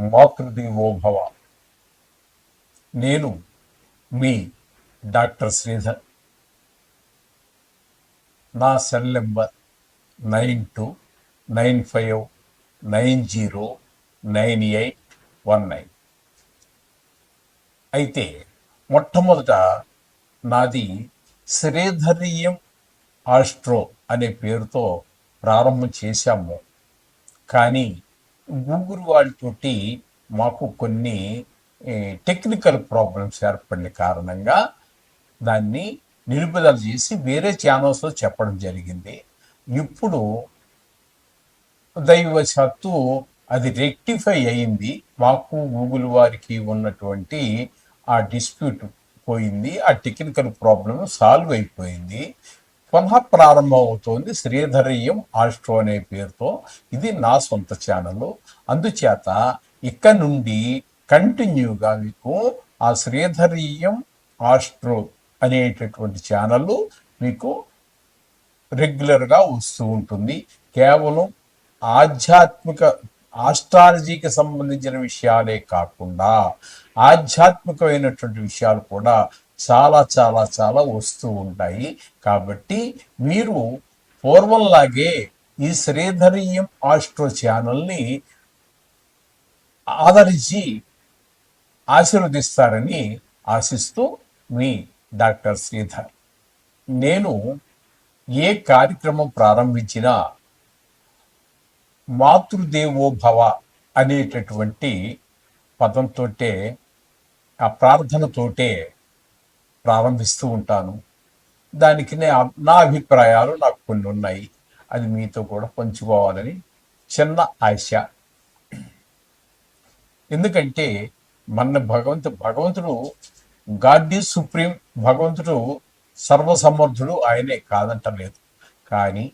మాతృదేవోభవ. నేను మీ డాక్టర్ శ్రీధర్. నా cell number nine two nine five nine zero nine eight one nine. అయితే మొట్టమొదట నాది శ్రీధరీయం ఆస్ట్రో అనే పేరుతో ప్రారంభం చేశాము. కానీ గూగుల్ వాళ్ళతోటి మాకు కొన్ని టెక్నికల్ ప్రాబ్లమ్స్ ఏర్పడిన కారణంగా దాన్ని నిలుపుదల చేసి వేరే ఛానల్స్లో చెప్పడం జరిగింది. ఇప్పుడు దైవశాత్తు అది రెక్టిఫై అయింది. మాకు గూగుల్ వారికి ఉన్నటువంటి ఆ డిస్ప్యూట్ పోయింది. ఆ టెక్నికల్ ప్రాబ్లం సాల్వ్ అయిపోయింది. పునః ప్రారంభం శ్రీధరీయం ఆస్ట్రో అనే పేరుతో. ఇది నా సొంత ఛానల్. అందుచేత ఇక్కడ నుండి కంటిన్యూగా మీకు ఆ శ్రీధరీయం ఆస్ట్రో అనేటటువంటి ఛానల్ మీకు రెగ్యులర్గా వస్తూ ఉంటుంది. కేవలం ఆధ్యాత్మిక ఆస్ట్రాలజీకి సంబంధించిన విషయాలే కాకుండా ఆధ్యాత్మికమైనటువంటి విషయాలు కూడా చాలా చాలా చాలా వస్తూ ఉంటాయి. కాబట్టి మీరు పూర్వంలాగే ఈ శ్రీధరీయం ఆస్ట్రో ఛానల్ని ఆదరించి ఆశీర్వదిస్తారని ఆశిస్తూ మీ డాక్టర్ శ్రీధర్. నేను ఏ కార్యక్రమం ప్రారంభించినా మాతృదేవో భవ అనేటటువంటి పదంతోటే ఆ ప్రార్థనతోటే ప్రారంభిస్తూ ఉంటాను. దానికి నే నా అభిప్రాయాలు నాకు కొన్ని ఉన్నాయి. అది మీతో కూడా పంచుకోవాలని చిన్న ఆశ. ఎందుకంటే మన భగవంతు భగవంతుడు గాడ్ ఈజ్ సుప్రీం భగవంతుడు సర్వసమర్థుడు ఆయనే కాదంటలేదు. కానీ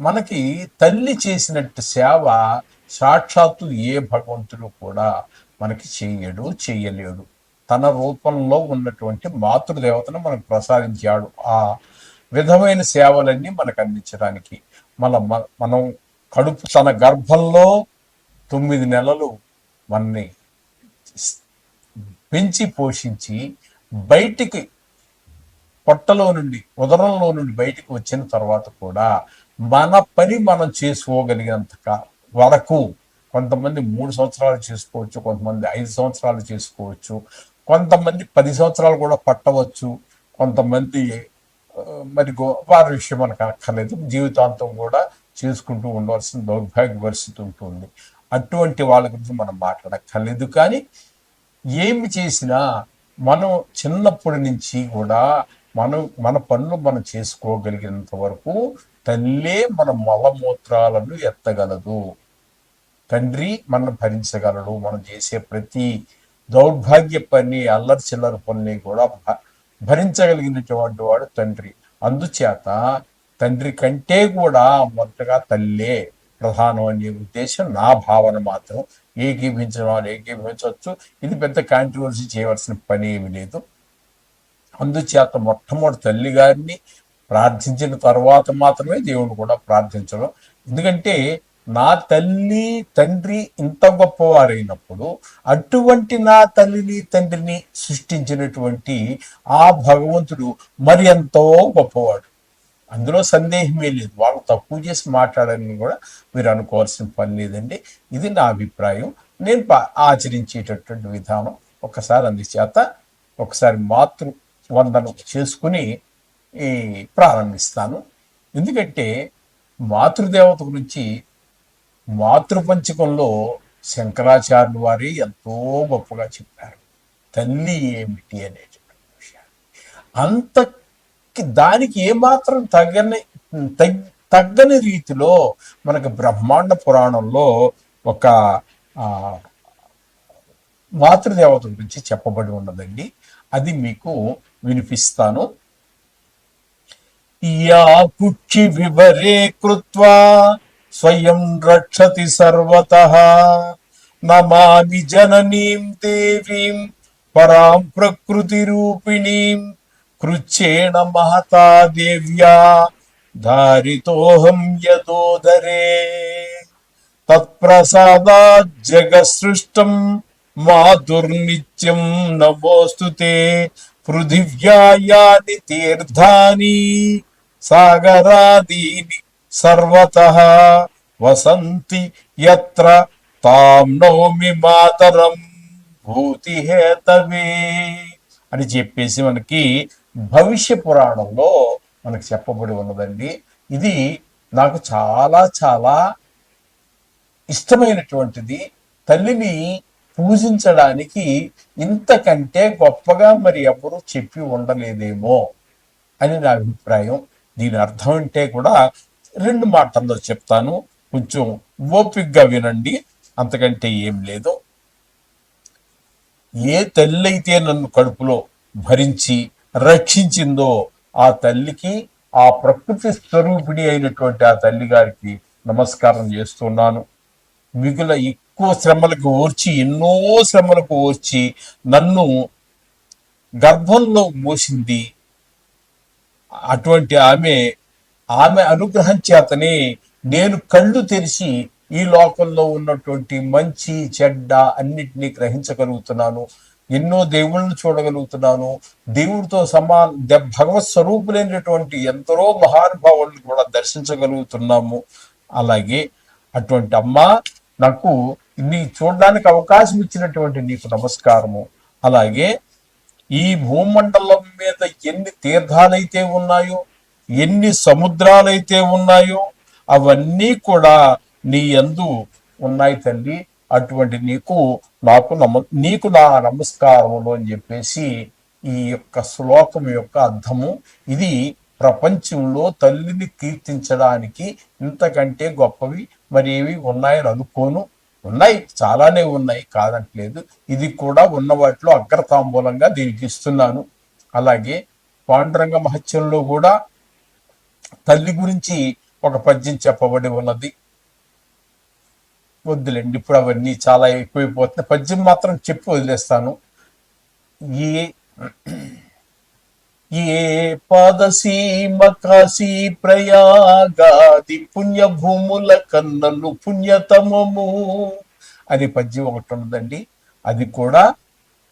మనకి తల్లి చేసినట్టు సేవ సాక్షాత్తు ఏ భగవంతుడు కూడా మనకి చేయడు చేయలేడు. తన రూపంలో ఉన్నటువంటి మాతృదేవతను మనకు ప్రసాదించాడు. ఆ విధమైన సేవలన్నీ మనకు అందించడానికి. మన మనం కడుపు తన గర్భంలో తొమ్మిది నెలలు మనని పెంచి పోషించి బయటికి పొట్టలో నుండి ఉదరంలో నుండి బయటికి వచ్చిన తర్వాత కూడా మన పని మనం చేసుకోగలిగినంత వరకు కొంతమంది మూడు సంవత్సరాలు చేసుకోవచ్చు కొంతమంది ఐదు సంవత్సరాలు చేసుకోవచ్చు కొంతమంది పది సంవత్సరాలు కూడా పట్టవచ్చు కొంతమంది మరి వారి విషయం మనకు అక్కర్లేదు. జీవితాంతం కూడా చేసుకుంటూ ఉండవలసిన దౌర్భాగ్య పరిస్థితి ఉంటుంది. అటువంటి వాళ్ళ గురించి మనం మాట్లాడక్కర్లేదు. కానీ ఏమి చేసినా మనం చిన్నప్పటి నుంచి కూడా మనం మన పనులు మనం చేసుకోగలిగినంత వరకు తల్లే మన మలమూత్రాలను ఎత్తగలదు. తండ్రి మనం భరించగలడు. మనం చేసే ప్రతి దౌర్భాగ్య పని అల్లరి చిల్లర పని కూడా భరించగలిగినటువంటి వాడు తండ్రి. అందుచేత తండ్రి కంటే కూడా మొదటగా తల్లే. ప్రధానం అనే ఉద్దేశం నా భావన మాత్రం ఏకీభించడం వాళ్ళు ఏకీభించవచ్చు. ఇది పెద్ద కాంట్రవర్సీ చేయవలసిన పని ఏమి లేదు. అందుచేత మొట్టమొదటి తల్లి గారిని ప్రార్థించిన తర్వాత మాత్రమే దేవుడు కూడా ప్రార్థించడం. ఎందుకంటే నా తల్లి తండ్రి ఇంత గొప్పవారైనప్పుడు అటువంటి నా తల్లిని తండ్రిని సృష్టించినటువంటి ఆ భగవంతుడు మరి ఎంతో గొప్పవాడు. అందులో సందేహమే లేదు. వాళ్ళు తక్కువ చేసి మాట్లాడాలని కూడా మీరు అనుకోవాల్సిన పని లేదండి. ఇది నా అభిప్రాయం. నేను ఆచరించేటటువంటి విధానం ఒకసారి అందుచేత ఒకసారి మాతృ వందనం చేసుకుని ప్రారంభిస్తాను. ఎందుకంటే మాతృదేవత గురించి మాతృపంచకంలో శంకరాచార్యులు వారి ఎంతో గొప్పగా చెప్పారు. తల్లి ఏమిటి అనేటువంటి విషయాన్ని. అంత దానికి ఏమాత్రం తగ్గని తగ్గని రీతిలో మనకు బ్రహ్మాండ పురాణంలో ఒక మాతృదేవత గురించి చెప్పబడి ఉన్నదండి. అది మీకు వినిపిస్తాను. యా పుక్షి వివరే కృత్వా स्वयं रक्षति सर्वतः। नमामि जननीं देवीं, परां प्रकृतिरूपिणीं। कृच्छेण महता देव्या, धारितोऽहं यदोदरे। तत्प्रसादाज्जगसृष्टं मातुर्नित्यं नमोऽस्तु ते। पृथिव्या यानि तीर्थानि, सागरादीनि సర్వత వసంతి యత్ర తాం నోమి మాతరం భూతి హేతవే అని చెప్పేసి మనకి భవిష్య పురాణంలో మనకు చెప్పబడి ఉన్నదండి. ఇది నాకు చాలా చాలా ఇష్టమైనటువంటిది. తల్లిని పూజించడానికి ఇంతకంటే గొప్పగా మరి ఎవరు చెప్పి ఉండలేదేమో అని నా అభిప్రాయం. దీని అర్థం అంటే కూడా రెండు మాటల్లో చెప్తాను. కొంచెం ఓపిక్గా వినండి. అంతకంటే ఏం లేదు. ఏ తల్లి అయితే నన్ను కడుపులో భరించి రక్షించిందో ఆ తల్లికి ఆ ప్రకృతి స్వరూపిణి అయినటువంటి ఆ తల్లి గారికి నమస్కారం చేస్తున్నాను. మిగుల ఎక్కువ శ్రమలకు ఓర్చి ఎన్నో శ్రమలకు ఓర్చి నన్ను గర్భంలో మోసింది. అటువంటి ఆమె ఆమె అనుగ్రహం చేతనే నేను కళ్ళు తెరిచి ఈ లోకంలో ఉన్నటువంటి మంచి చెడ్డ అన్నిటినీ గ్రహించగలుగుతున్నాను. ఎన్నో దేవుళ్ళను చూడగలుగుతున్నాను. దేవుడితో సమా భగవత్ స్వరూపులైనటువంటి ఎందరో మహానుభావులను కూడా దర్శించగలుగుతున్నాము. అలాగే అటువంటి అమ్మ నాకు నీ చూడడానికి అవకాశం ఇచ్చినటువంటి నీకు నమస్కారము. అలాగే ఈ భూమండలం మీద ఎన్ని తీర్థాలైతే ఉన్నాయో ఎన్ని సముద్రాలైతే ఉన్నాయో అవన్నీ కూడా నీ యందు ఉన్నాయి తల్లి. అటువంటి నీకు నాకు నమ నీకు నా నమస్కారములు అని చెప్పేసి ఈ యొక్క శ్లోకం యొక్క అర్థము. ఇది ప్రపంచంలో తల్లిని కీర్తించడానికి ఇంతకంటే గొప్పవి మరి ఏవి ఉన్నాయని అనుకోను. ఉన్నాయి చాలానే ఉన్నాయి కాదట్లేదు ఇది కూడా ఉన్న వాటిలో అగ్రతాంబూలంగా దీనికి ఇస్తున్నాను. అలాగే పాండురంగ మహత్యంలో కూడా తల్లి గురించి ఒక పద్యం చెప్పబడి ఉన్నది. వద్దులేండి ఇప్పుడు అవన్నీ చాలా ఎక్కువైపోతున్నాయి. పద్యం మాత్రం చెప్పి వదిలేస్తాను. ఏ ఏ పాదసీమ కాశీ ప్రయాగాది పుణ్యభూముల కన్నలు పుణ్యతమము అని పద్యం ఒకటి ఉన్నదండి. అది కూడా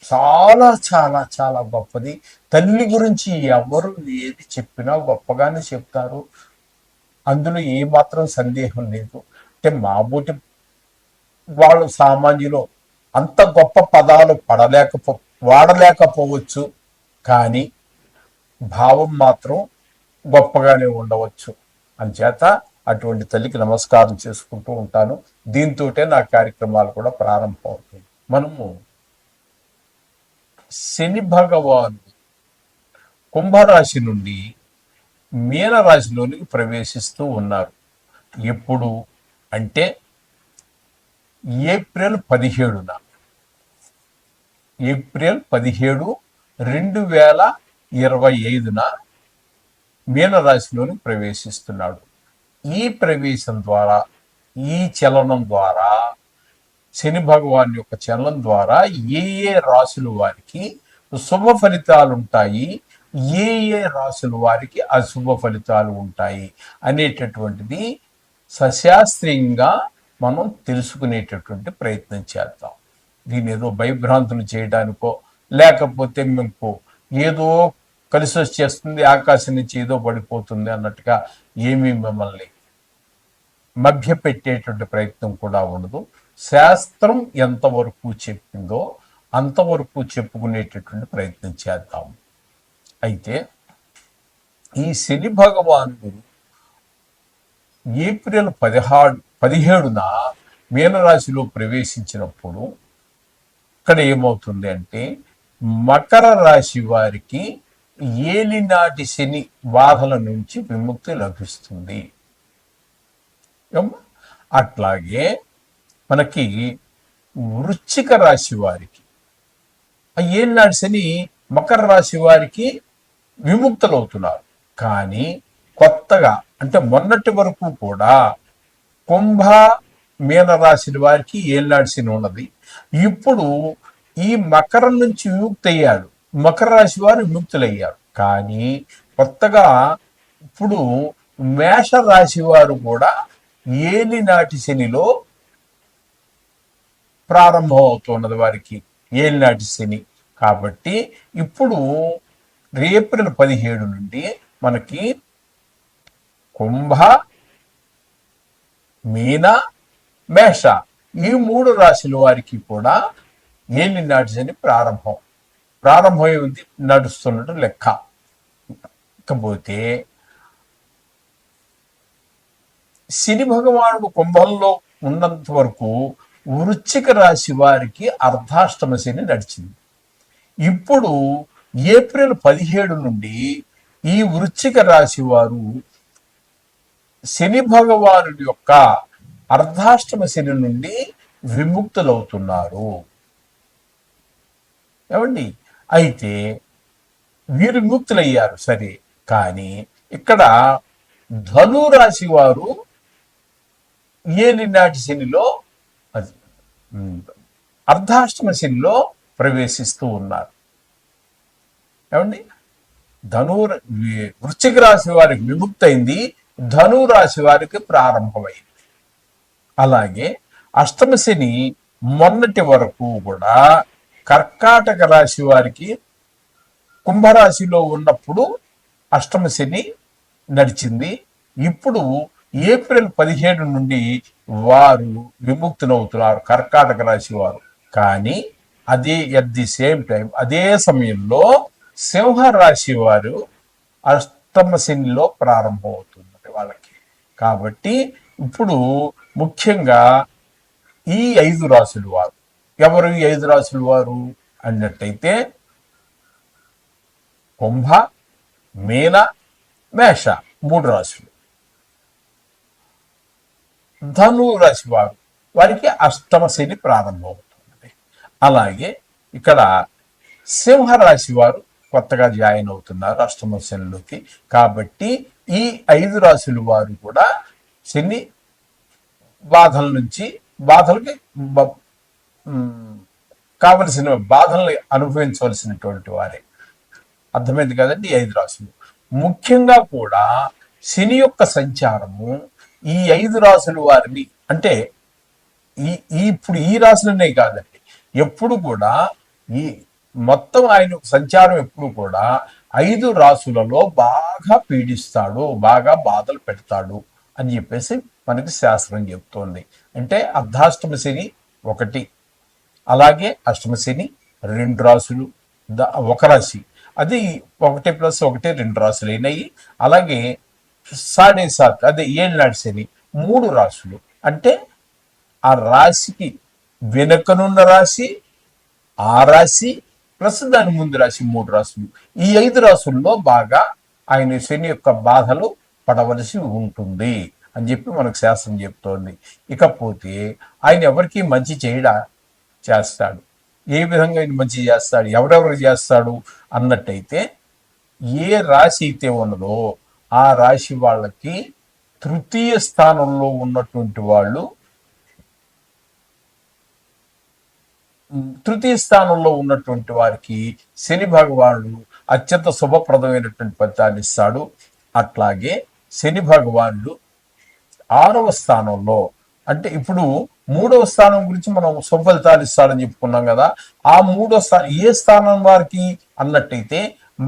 చాలా చాలా చాలా గొప్పది. తల్లి గురించి ఎవరు ఏది చెప్పినా గొప్పగానే చెప్తారు. అందులో ఏ మాత్రం సందేహం లేదు. అంటే మాబూటి వాళ్ళు సామాన్యులు అంత గొప్ప పదాలు పడలేకపో వాడలేకపోవచ్చు. కానీ భావం మాత్రం గొప్పగానే ఉండవచ్చు. అంచేత అటువంటి తల్లికి నమస్కారం చేసుకుంటూ ఉంటాను. దీంతోటే నా కార్యక్రమాలు కూడా ప్రారంభం అవుతాయి మనము శని భగవాను కుంభరాశి నుండి మీనరాశిలోనికి ప్రవేశిస్తూ ఉన్నారు. ఎప్పుడు? అంటే ఏప్రిల్ పదిహేడున. ఏప్రిల్ పదిహేడు రెండు వేల ఇరవై ఐదున మీనరాశిలోని ప్రవేశిస్తున్నాడు. ఈ ప్రవేశం ద్వారా ఈ చలనం ద్వారా శని భగవాన్ యొక్క చలనం ద్వారా ఏ ఏ రాశుల వారికి శుభ ఫలితాలు ఉంటాయి ఏ ఏ రాశుల వారికి అశుభ ఫలితాలు ఉంటాయి అనేటటువంటిది సశాస్త్రీయంగా మనం తెలుసుకునేటటువంటి ప్రయత్నం చేద్దాం. దీని ఏదో భయభ్రాంతులు చేయడానికో లేకపోతే మీకు ఏదో కలిసి వచ్చేస్తుంది ఆకాశం నుంచి ఏదో పడిపోతుంది అన్నట్టుగా ఏమీ మిమ్మల్ని మభ్యపెట్టేటువంటి ప్రయత్నం కూడా ఉండదు. శాస్త్రం ఎంతవరకు చెప్పిందో అంతవరకు చెప్పుకునేటటువంటి ప్రయత్నం చేద్దాం. అయితే ఈ శని భగవానుడు ఏప్రిల్ పదిహాడు పదిహేడున మీనరాశిలో ప్రవేశించినప్పుడు ఇక్కడ ఏమవుతుంది అంటే మకర రాశి వారికి ఏలినాటి శని బాధల నుంచి విముక్తి లభిస్తుంది. అట్లాగే మనకి వృశ్చిక రాశి వారికి ఆ ఏలినాటి శని మకర రాశి వారికి విముక్తులవుతున్నారు. కానీ కొత్తగా అంటే మొన్నటి వరకు కూడా కుంభ మీన రాశి వారికి ఏనాడు శని ఉన్నది. ఇప్పుడు ఈ మకరం నుంచి విముక్తి అయ్యాడు మకర రాశి వారు విముక్తులయ్యారు. కానీ కొత్తగా ఇప్పుడు మేష రాశి వారు కూడా ఏలినాటి శనిలో ప్రారంభం అవుతున్నది వారికి. ఏలినాటి శని. కాబట్టి ఇప్పుడు ఏప్రిల్ పదిహేడు నుండి మనకి కుంభ మీన మేష ఈ మూడు రాశుల వారికి కూడా ఏలి నాటి శని ప్రారంభం. ప్రారంభమై ఉంది నడుస్తున్నట్టు లెక్క. ఇకపోతే శని భగవానుడు కుంభంలో ఉన్నంత వరకు వృశ్చిక రాశి వారికి అర్ధాష్టమ శని నడిచింది. ఇప్పుడు ఏప్రిల్ పదిహేడు నుండి ఈ వృశ్చిక రాశి వారు శని భగవానుడి యొక్క అర్ధాష్టమ శని నుండి విముక్తులవుతున్నారు. ఏమండి? అయితే వీరు విముక్తులయ్యారు సరే. కానీ ఇక్కడ ధనురాశి వారు ఏలినాటి శనిలో అర్ధాష్టమ శనిలో ప్రవేశిస్తూ ఉన్నారు. ఏమండి? ధను వృశ్చిక రాశి వారికి విముక్తయింది ధను రాశి వారికి ప్రారంభమైంది. అలాగే అష్టమ శని మొన్నటి వరకు కూడా కర్కాటక రాశి వారికి కుంభరాశిలో ఉన్నప్పుడు అష్టమ శని నడిచింది. ఇప్పుడు ఏప్రిల్ పదిహేడు నుండి వారు విముక్తులవుతున్నారు కర్కాటక రాశి వారు. కానీ అదే ఎట్ ది సేమ్ టైం అదే సమయంలో సింహ రాశి వారు అష్టమ శనిలో అవుతుంది వాళ్ళకి. కాబట్టి ఇప్పుడు ముఖ్యంగా ఈ ఐదు రాశులు వారు. ఎవరు ఈ ఐదు రాశులు వారు? అన్నట్టయితే కుంభ మీన మేష మూడు రాశులు. ధను రాశి వారు వారికి అష్టమ శని ప్రారంభమవుతుంది అలాగే ఇక్కడ సింహరాశి వారు కొత్తగా జాయిన్ అవుతున్నారు అష్టమ శనిలోకి. కాబట్టి ఈ ఐదు రాశుల వారు కూడా శని బాధల నుంచి బాధలకి కావలసిన బాధల్ని అనుభవించవలసినటువంటి వారే. అర్థమైంది కదండి ఐదు రాశులు. ముఖ్యంగా కూడా శని యొక్క సంచారము ఈ ఐదు రాసుల వారిని అంటే ఈ ఈ ఇప్పుడు ఈ రాసులనే కాదండి. ఎప్పుడు కూడా ఈ మొత్తం ఆయన సంచారం ఎప్పుడు కూడా ఐదు రాసులలో బాగా పీడిస్తాడు బాగా బాధలు పెడతాడు అని చెప్పేసి మనకి శాస్త్రం చెప్తోంది. అంటే అర్ధాష్టమ శని ఒకటి అలాగే అష్టమ శని రెండు రాసులు ద- ఒక రాశి. అది ఒకటి ప్లస్ ఒకటి రెండు రాసులు అయినాయి అలాగే సాడేసాక్ అదే ఏళ్ళనాడు శని మూడు రాసులు అంటే ఆ రాశికి వెనుకనున్న రాశి ఆ రాశి ప్లస్ దాని ముందు రాశి మూడు రాశులు. ఈ ఐదు రాసుల్లో బాగా ఆయన శని యొక్క బాధలు పడవలసి ఉంటుంది అని చెప్పి మనకు శాస్త్రం చెప్తోంది. ఇకపోతే ఆయన ఎవరికి మంచి చేయడా? చేస్తాడు. ఏ విధంగా ఆయన మంచి చేస్తాడు? ఎవరెవరు చేస్తాడు? అన్నట్టయితే ఏ రాశి అయితే ఉన్నదో ఆ రాశి వాళ్ళకి తృతీయ స్థానంలో ఉన్నటువంటి వాళ్ళు తృతీయ స్థానంలో ఉన్నటువంటి వారికి శని భగవానుడు అత్యంత శుభప్రదమైనటువంటి ఫలితాన్ని ఇస్తాడు. అట్లాగే శని భగవానుడు ఆరవ స్థానంలో అంటే ఇప్పుడు మూడవ స్థానం గురించి మనం శుభఫలితాలు ఇస్తాడని చెప్పుకున్నాం కదా ఆ మూడో స్థానం ఏ స్థానం వారికి అన్నట్టయితే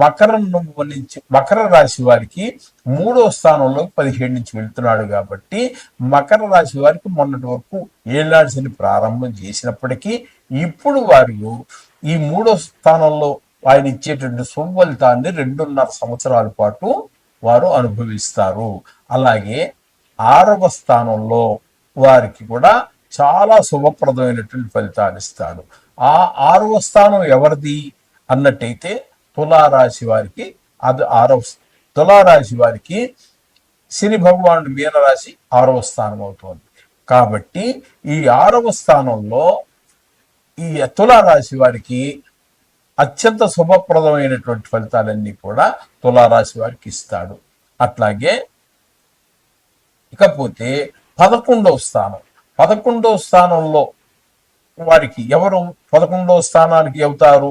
మకరం నుంచి మకర రాశి వారికి మూడో స్థానంలో పదిహేడు నుంచి వెళ్తున్నాడు కాబట్టి మకర రాశి వారికి మొన్నటి వరకు ఏలాడ్సిని ప్రారంభం చేసినప్పటికీ ఇప్పుడు వారు ఈ మూడో స్థానంలో ఆయన ఇచ్చేటువంటి శుభఫలితాన్ని రెండున్నర సంవత్సరాల పాటు వారు అనుభవిస్తారు. అలాగే ఆరవ స్థానంలో వారికి కూడా చాలా శుభప్రదమైనటువంటి ఫలితాలు ఇస్తాడు. ఆ ఆరవ స్థానం ఎవరిది? అన్నట్టయితే తులారాశి వారికి అది ఆరవ తులారాశి వారికి శని భగవానుడు మీనరాశి ఆరవ స్థానం అవుతుంది. కాబట్టి ఈ ఆరవ స్థానంలో ఈ తులారాశి వారికి అత్యంత శుభప్రదమైనటువంటి ఫలితాలన్నీ కూడా తులారాశి వారికి ఇస్తాడు. అట్లాగే ఇకపోతే పదకొండవ స్థానం పదకొండవ స్థానంలో వారికి ఎవరు పదకొండవ స్థానానికి అవుతారు?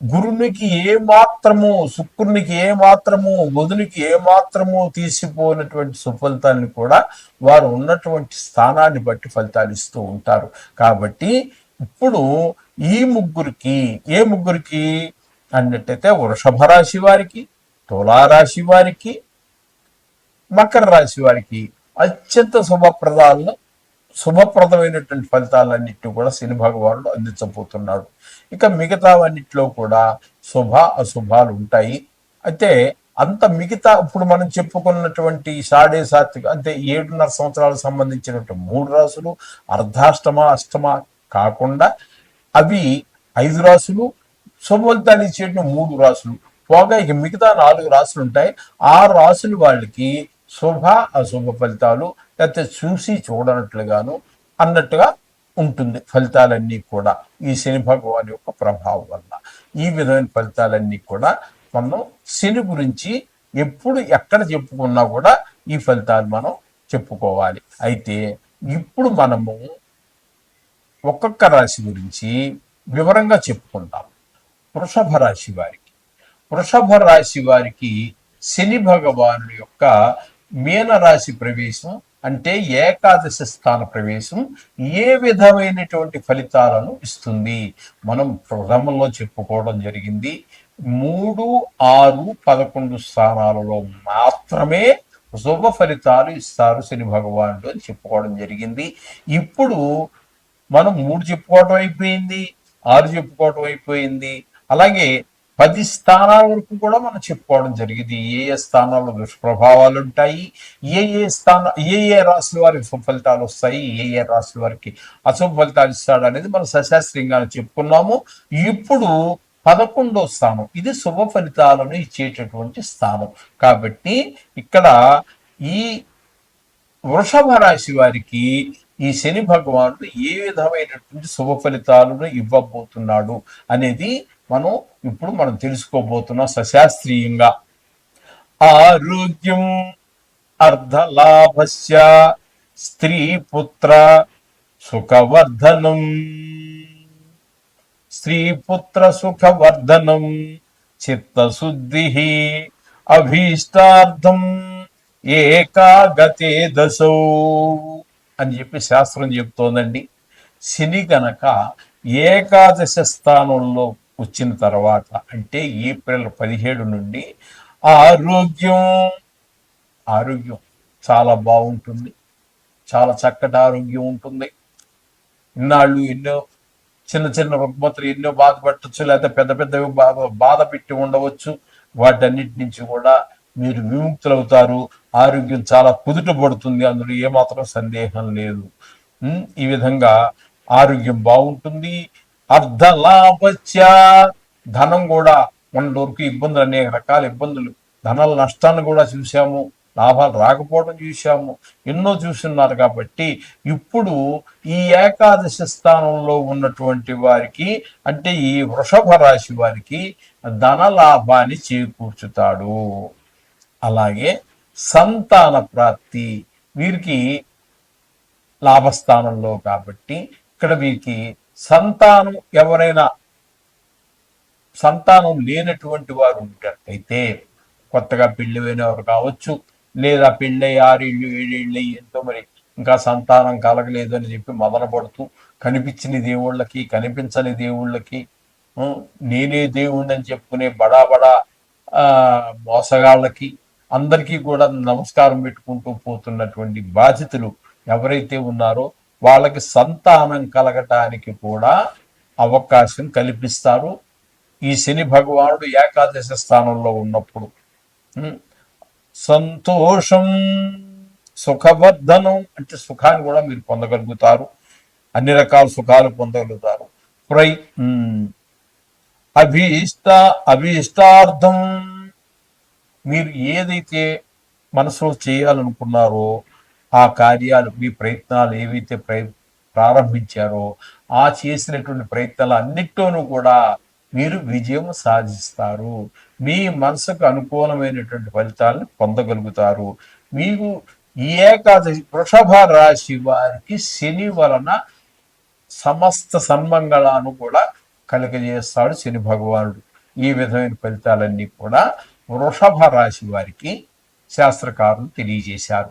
గురునికి ఏ మాత్రము శుక్రునికి ఏ మాత్రము బుధునికి ఏ మాత్రము తీసిపోయినటువంటి సుఫలితాన్ని కూడా వారు ఉన్నటువంటి స్థానాన్ని బట్టి ఫలితాలు ఇస్తూ ఉంటారు. కాబట్టి ఇప్పుడు ఈ ముగ్గురికి ఏ ముగ్గురికి అన్నట్టయితే వృషభ రాశి వారికి తులారాశి వారికి మకర రాశి వారికి అత్యంత శుభప్రదాలను శుభప్రదమైనటువంటి ఫలితాలన్నింటినీ కూడా శని భగవానుడు అందించబోతున్నాడు. ఇక మిగతావన్నిటిలో కూడా శుభ అశుభాలు ఉంటాయి. అయితే అంత మిగతా ఇప్పుడు మనం చెప్పుకున్నటువంటి సాడే సాత్విక అంటే ఏడున్నర సంవత్సరాలకు సంబంధించినటువంటి మూడు రాసులు అర్ధాష్టమ అష్టమ కాకుండా అవి ఐదు రాసులు శుభఫలితాలు ఇచ్చేటువంటి మూడు రాసులు. పోగా ఇక మిగతా నాలుగు రాసులు ఉంటాయి. ఆ రాసులు వాళ్ళకి శుభ అశుభ ఫలితాలు లేకపోతే చూసి చూడనట్లుగాను అన్నట్టుగా ఉంటుంది. ఫలితాలన్నీ కూడా ఈ శని భగవాన్ యొక్క ప్రభావం వల్ల ఈ విధమైన ఫలితాలన్నీ కూడా మనం శని గురించి ఎప్పుడు ఎక్కడ చెప్పుకున్నా కూడా ఈ ఫలితాలు మనం చెప్పుకోవాలి. అయితే ఇప్పుడు మనము ఒక్కొక్క రాశి గురించి వివరంగా చెప్పుకుందాం. వృషభ రాశి వారికి. వృషభ రాశి వారికి శని భగవాను యొక్క మీన రాశి ప్రవేశం అంటే ఏకాదశి స్థాన ప్రవేశం ఏ విధమైనటువంటి ఫలితాలను ఇస్తుంది? మనం ప్రథమంలో చెప్పుకోవడం జరిగింది. మూడు ఆరు పదకొండు స్థానాలలో మాత్రమే శుభ ఫలితాలు ఇస్తారు శని భగవానుడు అని చెప్పుకోవడం జరిగింది. ఇప్పుడు మనం మూడు చెప్పుకోవటం అయిపోయింది ఆరు చెప్పుకోవటం అయిపోయింది. అలాగే పది స్థానాల వరకు కూడా మనం చెప్పుకోవడం జరిగింది. ఏ ఏ స్థానాల్లో దుష్ప్రభావాలు ఉంటాయి ఏ ఏ స్థాన ఏ ఏ రాశుల వారికి సుఫలితాలు వస్తాయి ఏ ఏ రాశుల వారికి అశుభ ఫలితాలు ఇస్తాడు అనేది మనం సశాస్త్రీయంగా చెప్పుకున్నాము. ఇప్పుడు పదకొండో స్థానం ఇది శుభ ఫలితాలను ఇచ్చేటటువంటి స్థానం. కాబట్టి ఇక్కడ ఈ వృషభ రాశి వారికి ఈ శని భగవానుడు ఏ విధమైనటువంటి శుభ ఫలితాలను ఇవ్వబోతున్నాడు అనేది మనం ఇప్పుడు మనం తెలుసుకోబోతున్నాం సశాస్త్రీయంగా ఆరోగ్యం అర్ధలాభస్య స్త్రీ పుత్ర సుఖవర్ధనం. స్త్రీ పుత్ర సుఖవర్ధనం చిత్తశుద్ధి అభీష్టార్థం ఏకాగతే దశౌ అని చెప్పి శాస్త్రం చెప్తోందండి. శని గనక ఏకాదశ స్థానంలో వచ్చిన తర్వాత అంటే ఏప్రిల్ పదిహేడు నుండి ఆరోగ్యం ఆరోగ్యం చాలా బాగుంటుంది. చాలా చక్కటి ఆరోగ్యం ఉంటుంది. ఇన్నాళ్ళు ఎన్నో చిన్న చిన్న రుగ్మతలు ఎన్నో బాధపడవచ్చు లేకపోతే పెద్ద పెద్దవి బాధ బాధ పెట్టి ఉండవచ్చు. వాటన్నిటి నుంచి కూడా మీరు విముక్తులవుతారు. ఆరోగ్యం చాలా కుదుట పడుతుంది. అందులో ఏమాత్రం సందేహం లేదు. ఈ విధంగా ఆరోగ్యం బాగుంటుంది. అర్ధలాభత్య ధనం కూడా మన వరకు ఇబ్బందులు అనేక రకాల ఇబ్బందులు. ధనాల నష్టాన్ని కూడా చూసాము లాభాలు రాకపోవడం చూసాము ఎన్నో చూస్తున్నారు కాబట్టి ఇప్పుడు ఈ ఏకాదశి స్థానంలో ఉన్నటువంటి వారికి అంటే ఈ వృషభ రాశి వారికి ధన లాభాన్ని చేకూర్చుతాడు. అలాగే సంతాన ప్రాప్తి వీరికి లాభస్థానంలో కాబట్టి ఇక్కడ వీరికి సంతానం ఎవరైనా సంతానం లేనటువంటి వారు ఉన్నట్టయితే కొత్తగా పెళ్ళి వారు కావచ్చు లేదా పెళ్ళై ఆరేళ్ళు ఏడేళ్ళు ఎంతో మరి ఇంకా సంతానం కలగలేదు అని చెప్పి మదన పడుతూ కనిపించని దేవుళ్ళకి కనిపించని దేవుళ్ళకి నేనే దేవుణ్ణి అని చెప్పుకునే బడా బడా మోసగాళ్ళకి అందరికీ కూడా నమస్కారం పెట్టుకుంటూ పోతున్నటువంటి బాధితులు ఎవరైతే ఉన్నారో వాళ్ళకి సంతానం కలగటానికి కూడా అవకాశం కల్పిస్తారు. ఈ శని భగవానుడు ఏకాదశి స్థానంలో ఉన్నప్పుడు సంతోషం సుఖవర్ధనం అంటే సుఖాన్ని కూడా మీరు పొందగలుగుతారు. అన్ని రకాల సుఖాలు పొందగలుగుతారు. ప్రై ఉమ్, అభీష్ట అభీష్టార్థం మీరు ఏదైతే మనసులో చేయాలనుకున్నారో ఆ కార్యాలు మీ ప్రయత్నాలు ఏవైతే ప్రయ ప్రారంభించారో ఆ చేసినటువంటి ప్రయత్నాలు అన్నిటిలోనూ కూడా మీరు విజయం సాధిస్తారు. మీ మనసుకు అనుకూలమైనటువంటి ఫలితాలను పొందగలుగుతారు. మీకు ఈ ఏకాదశి వృషభ రాశి వారికి శని వలన సమస్త సన్మంగళాను కూడా కలుగజేస్తాడు శని భగవానుడు. ఈ విధమైన ఫలితాలన్నీ కూడా వృషభ రాశి వారికి శాస్త్రకారులు తెలియజేశారు.